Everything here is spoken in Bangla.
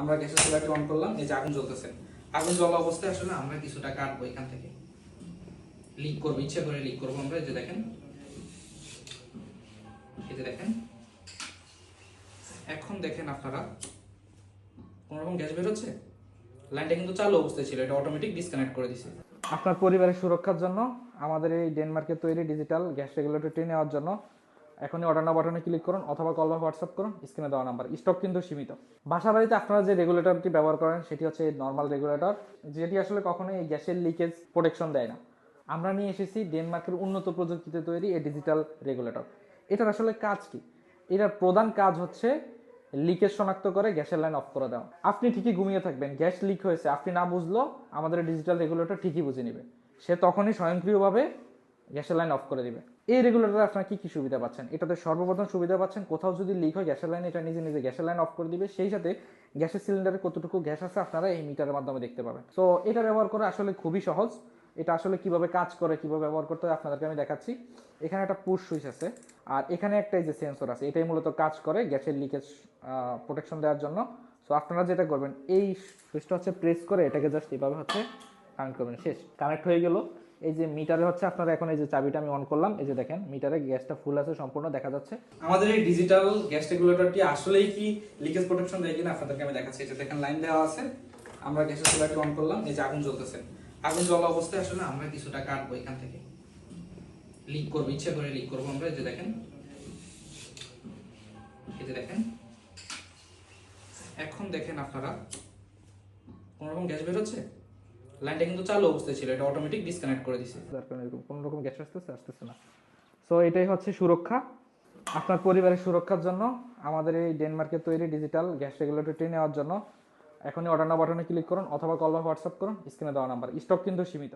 আমরা গ্যাসের চুলাটি অন করলাম, এই যে আগুন জ্বলতেছে। আগুন জ্বলা অবস্থায় আসলে আমরা কিছুটা কাটবো এখান থেকে। লিক করব, ইচ্ছে করে লিক করব আমরা যে দেখেন। যে দেখেন। এখন দেখেন আপনারা, কোনো রকম গ্যাস বের হচ্ছে লাইনটা কিন্তু চালু অবস্থায় ছিল, এটা অটোমেটিক ডিসকানেক্ট করে দিছে। আপনার পরিবারের সুরক্ষার জন্য, আমাদের এই ডেনমার্কের তৈরি ডিজিটাল গ্যাস রেগুলেটরটি নেওয়ার জন্য এখনই অর্ডার না বাটনে ক্লিক করুন অথবা কল বা হোয়াটসঅ্যাপ করুন স্ক্রিনে দেওয়া নাম্বার স্টক কিন্তু সীমিত। বাসা বাড়িতে আপনারা যে রেগুলেটরটি ব্যবহার করেন, সেটি হচ্ছে নর্মাল রেগুলেটর যেটি আসলে কখনোই এই গ্যাসের লিকেজ প্রোটেকশন দেয় না। আমরা নিয়ে এসেছি ডেনমার্কের উন্নত প্রযুক্তিতে তৈরি এই ডিজিটাল রেগুলেটর এটার আসলে কাজ কি? এটার প্রধান কাজ হচ্ছে লিকেজ শনাক্ত করে, গ্যাসের লাইন অফ করে দেওয়া। আপনি ঠিকই ঘুমিয়ে থাকবেন, গ্যাস লিক হয়েছে। আপনি না বুঝলো আমাদের ডিজিটাল রেগুলেটর ঠিকই বুঝে নেবে। সে তখনই স্বয়ংক্রিয়ভাবে গ্যাসের লাইন অফ করে দিবে। এই রেগুলেটরে আপনারা কি কি সুবিধা পাচ্ছেন? এটাতে সর্বপ্রথম সুবিধা পাচ্ছেন কোথাও যদি লিক হয়, গ্যাসের লাইন এটা নিজে নিজে গ্যাসের লাইন অফ করে দিবে। সেই সাথে গ্যাসের সিলিন্ডারে কতটুকু গ্যাস আছে আপনারা এই মিটারের মাধ্যমে দেখতে পাবেন। তো এটা ব্যবহার করা আসলে খুবই সহজ। এটা আসলে কীভাবে কাজ করে, কীভাবে ব্যবহার করতে হয় আপনাদেরকে আমি দেখাচ্ছি। এখানে একটা পুশ সুইচ আছে। আর এখানে একটা এই যে সেন্সর আছে, এটাই মূলত কাজ করে গ্যাসের লিকেজ প্রোটেকশন দেওয়ার জন্য। সো আপনারা যেটা করবেন, এই সুইচটা হচ্ছে প্রেস করে এটাকে জাস্ট এইভাবে হচ্ছে কানেক্ট করবেন শেষ কানেক্ট হয়ে গেল। এই যে মিটারে হচ্ছে আপনারা এখন এই যে চাবিটা আমি অন করলাম, এই যে দেখেন, মিটারে গ্যাসটা ফুল আছে, সম্পূর্ণ দেখা যাচ্ছে। আমাদের এই ডিজিটাল গ্যাস রেগুলেটরটি আসলেই কি লিকেজ প্রোটেকশন দেয় কিনা আপনাদেরকে আমি দেখাচ্ছি। এটা দেখেন লাইন দেওয়া আছে। আমরা গ্যাসের চুলাটি অন করলাম, এই যে আগুন জ্বলতেছে। আগুন জ্বলা অবস্থায় আসলে আমরা কিছুটা কাটবো এখান থেকে। লিক করব, ইচ্ছে করে লিক করব আমরা, এই যে দেখেন। এই যে দেখেন। এখন দেখেন আপনারা কোনো রকম গ্যাস বের হচ্ছে? লাইনটা কিন্তু চালু অবস্থায় ছিল, এটা অটোমেটিক ডিসকানেক্ট করে দিছে। তার কারণে এরকম কোনো রকম গ্যাস আসতেছে আসতেছে না। সো এটাই হচ্ছে সুরক্ষা। আপনার পরিবারের সুরক্ষার জন্য, আমাদের এই ডেনমার্কের তৈরি ডিজিটাল গ্যাস রেগুলেটরটি নেওয়ার জন্য। এখনই অর্ডার না বাটনে ক্লিক করুন, অথবা কল বা হোয়াটসঅ্যাপ করুন স্ক্রিনে দেওয়া নাম্বার স্টক কিন্তু সীমিত।